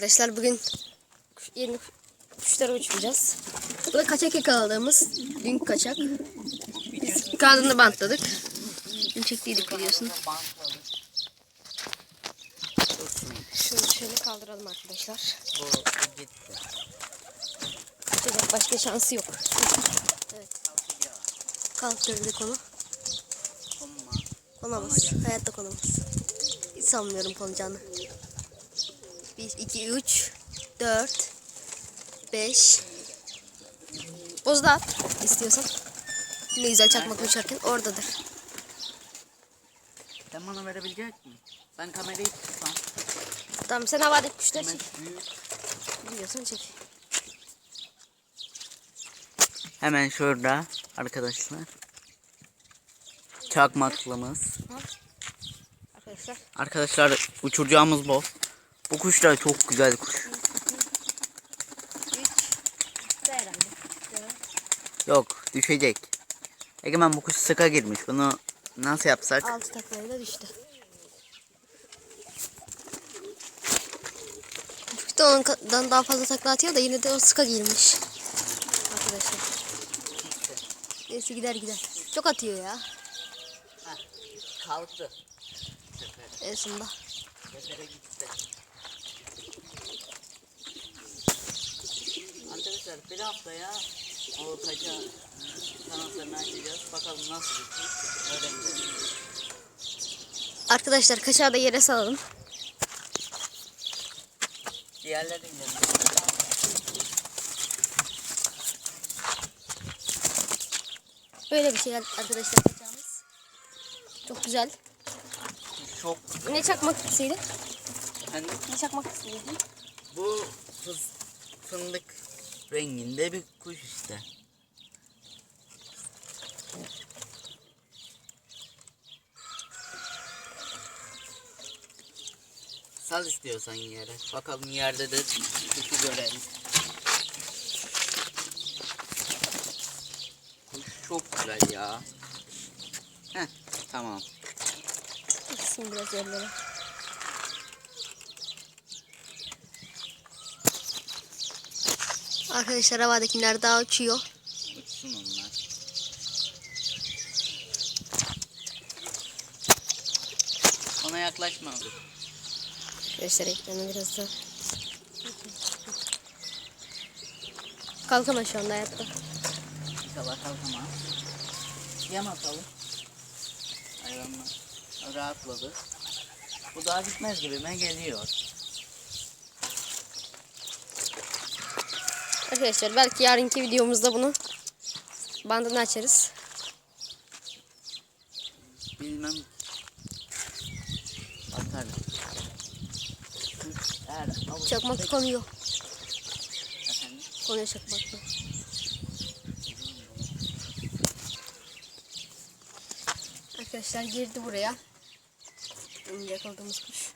arkadaşlar. Bugün kuş- yeni kuşlara uçuracağız. Bu da kaçak yakaladığımız dünkü kaçak. Biz kanadını bantladık. Dün çektiydik biliyorsun. Şunu şöyle kaldıralım arkadaşlar. Kaçacak başka şansı yok. Evet. Kaldırdık onu. Konamaz. Hayatta konamaz. Hiç sanmıyorum konacağını. 1, 2, 3, 4, 5. Boz da at istiyorsan. Ne güzel çakmak uçarken oradadır. Sen bana verebilecek misin? Ben kamerayı tutsam. Tamam sen havadaki kuşları çek. büyük. Biliyorsan çek. Hemen şurada arkadaşlar. Çakmaklımız. Arkadaşlar. Arkadaşlar uçuracağımız bu. Bu kuş da çok güzel kuş. 3. Da herhalde. Yok düşecek. Egemen bu kuş sıka girmiş. Bunu nasıl yapsak? 6 taklayla düştü. Çocuk da ondan daha fazla takla atıyor da yine de o sıka girmiş. Arkadaşlar. Neyse gider gider. Çok atıyor ya. Kalktı. En sonunda. Sefere gitti. Bir haftaya o kaça kanatlarını açacağız. Bakalım nasıl gidecek. Öğreneceğiz. Arkadaşlar kaşağı da yere salalım. Diğerlerini de Böyle bir şey arkadaşlar kaşağımız. Çok güzel. çok Ne çakmak istedi? hani Ne çakmak istedi? bu fıs, fındık renginde bir kuş işte. Sal istiyorsan yere. Bakalım yerde de kuşu görelim. Kuş çok güzel ya. Heh, tamam. Gitsin biraz yerlere. Arkadaşlar havadakiler daha uçuyor. Uçsun onlar. Ona yaklaşma abi. Göster ekranı biraz da. Kalkamaz şu anda hayatta. İnşallah kalkamaz. Yem atalım. Hayvanlar rahatladı. Bu daha gitmez gibime geliyor. Arkadaşlar belki yarınki videomuzda bunu bandını açarız. Bilmem. Bakarız. Eğer Çakmak konuyor. Efendim? Konuyor çakmakla. Arkadaşlar girdi buraya. Yakaladığımız kuş.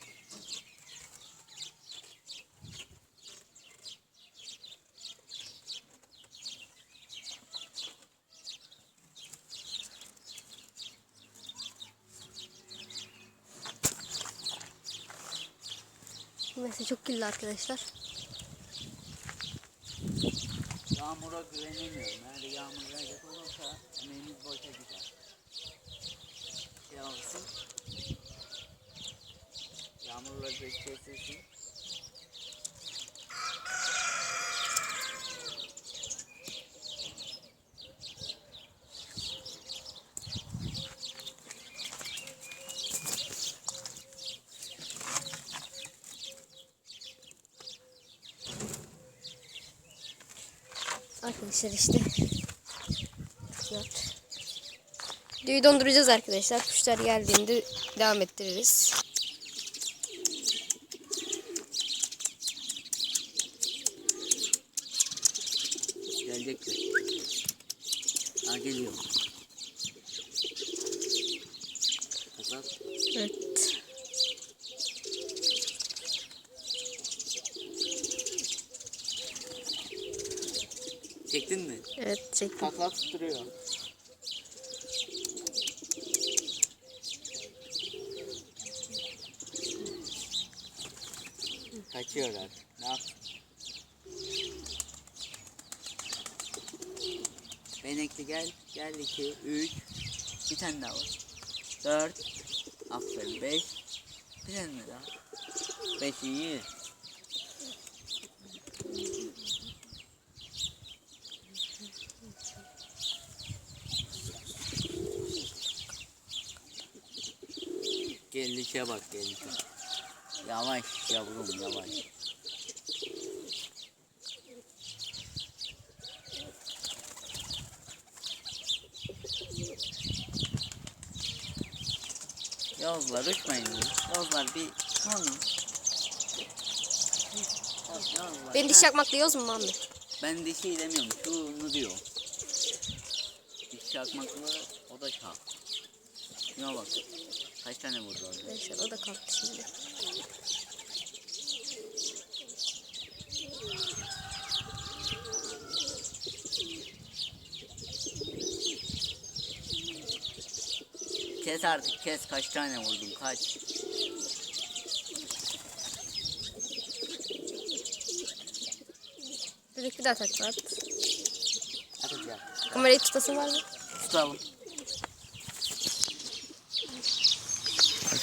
Mesela çok kirli arkadaşlar. Yağmura güvenemiyorum. Eğer yağmur gelecek olursa emeğimiz boşa gider. Şey olsun. Da kesilsin. Arkadaşlar işte. Dört. Videoyu donduracağız arkadaşlar. Kuşlar geldiğinde devam ettiririz. çektim. Takla tutturuyor. Kaçıyorlar. Ne yap? Benekli gel. Gel iki, üç. Bir tane daha var. Dört. Aferin beş. Bir tane daha. Beş iyi. Gelişe bak gelişe. Yavaş yavrum yavaş. Yavuzlar uçmayın. Yavuzlar bir. Yavuzlar, Beni diş ha. yakmak diyoruz mu Muhammed? Ben dişi demiyorum. Şunu diyor. Diş çakmaklı o da şak. Şuna bak. Kaç tane vurdu orada? Neyse o da kalktı şimdi. Kes artık kes kaç tane vurdun kaç. Dedik bir daha takla at. Gel. Kamerayı tutasın var mı? Tutalım.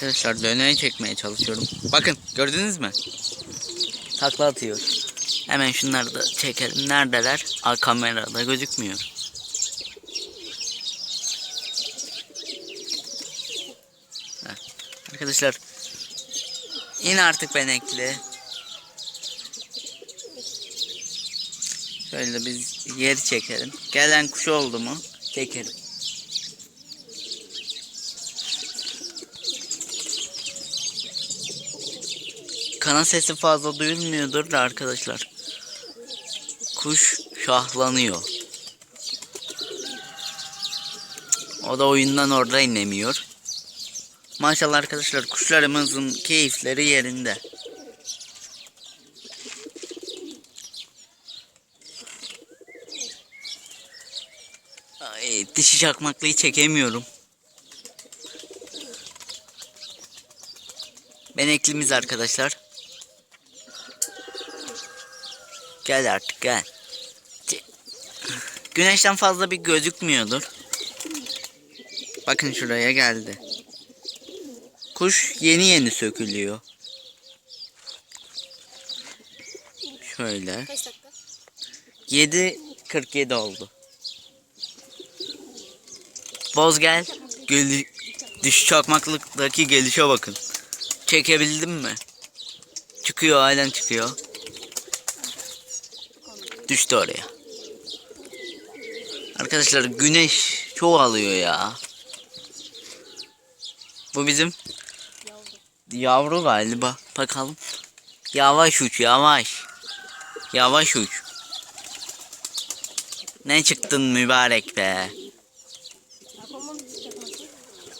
Arkadaşlar döneği çekmeye çalışıyorum. Bakın gördünüz mü? Takla atıyor. Hemen şunları da çekelim. Neredeler? Aa, kamerada gözükmüyor. Arkadaşlar yine artık benekli. Şöyle biz yeri çekelim. Gelen kuş oldu mu çekelim. Kana sesi fazla duyulmuyordur da arkadaşlar. Kuş şahlanıyor. O da oyundan orada inemiyor. Maşallah arkadaşlar kuşlarımızın keyifleri yerinde. Ay, dişi çakmaklıyı çekemiyorum. Beneklimiz arkadaşlar. Gel artık gel. Güneşten fazla bir gözükmüyordur. Bakın şuraya geldi. Kuş yeni yeni sökülüyor. Şöyle. Kaç dakika? 7.47 oldu. Boz gel. Gel düş çakmaklıktaki gelişe bakın. Çekebildim mi? Çıkıyor halen çıkıyor. Düştü oraya. Arkadaşlar güneş çoğalıyor ya. Bu bizim yavru galiba. Bakalım. Yavaş uç yavaş. Yavaş uç. Ne çıktın mübarek be.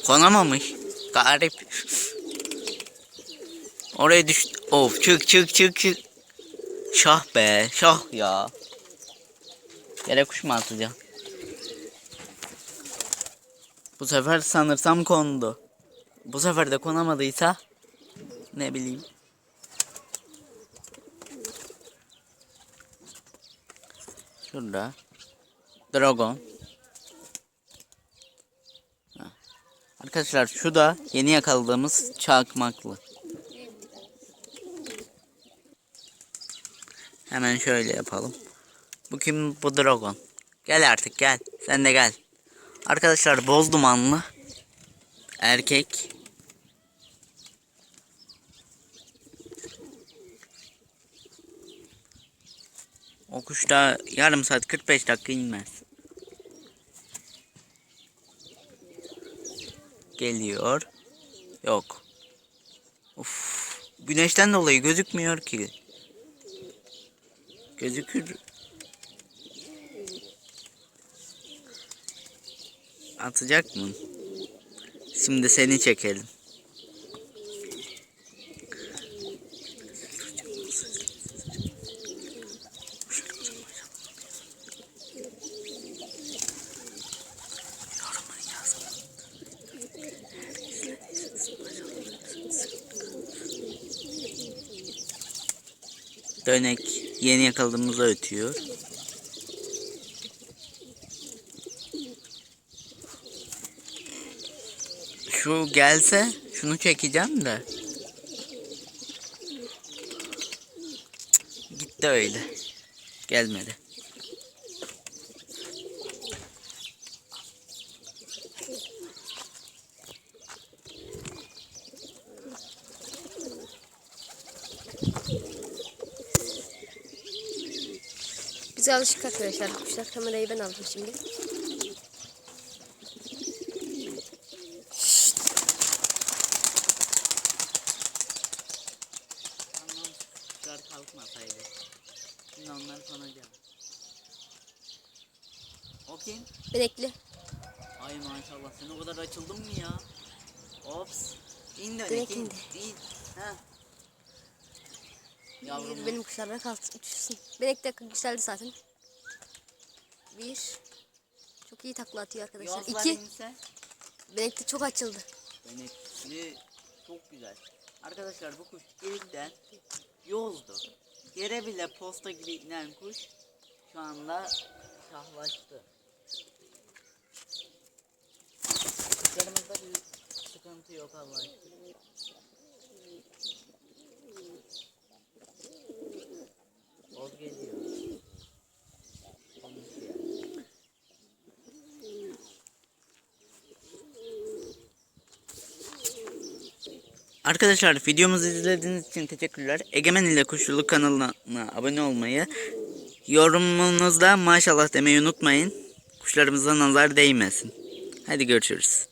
Konamamış. Garip. Oraya düştü. Of çık çık çık çık. Şah be şah ya. Yere kuş mu atacağım? Bu sefer sanırsam kondu. Bu sefer de konamadıysa ne bileyim. Şurada. Dragon. Arkadaşlar şu da yeni yakaladığımız çakmaklı. Hemen şöyle yapalım. Bu kim? Bu Dragon. Gel artık gel. Sen de gel. Arkadaşlar boz dumanlı. Erkek. O kuş da yarım saat 45 dakika inmez. Geliyor. Yok. Uf. Güneşten dolayı gözükmüyor ki. Gözükür. Atacak mı? Şimdi seni çekelim. Dönek yeni yakaladığımızda ötüyor. Şu gelse şunu çekeceğim de. Gitti öyle. Gelmedi. Bize alışık arkadaşlar kuşlar. Kamerayı ben aldım şimdi. Kuşlar kalkmasaydı. Şimdi onları konacağım. O kim? Benekli. Ay maşallah sen o kadar açıldın mı ya? Ops. İn dönek Direkt in. indi. İn. Ha. Yavrum. Benim kuşlarla kalksın uçuşsun. Benek de güzeldi zaten. Bir. Çok iyi takla atıyor arkadaşlar. Yazlar İki. inse. Benek de çok açıldı. Benekli çok güzel. Arkadaşlar bu kuş ilkten yozdu. Yere bile posta gibi inen kuş şu anda şahlaştı. Kuşlarımızda bir sıkıntı yok Allah Arkadaşlar videomuzu izlediğiniz için teşekkürler. Egemen ile Kuşçuluk kanalına abone olmayı, yorumunuzda maşallah demeyi unutmayın. Kuşlarımıza nazar değmesin. Hadi görüşürüz.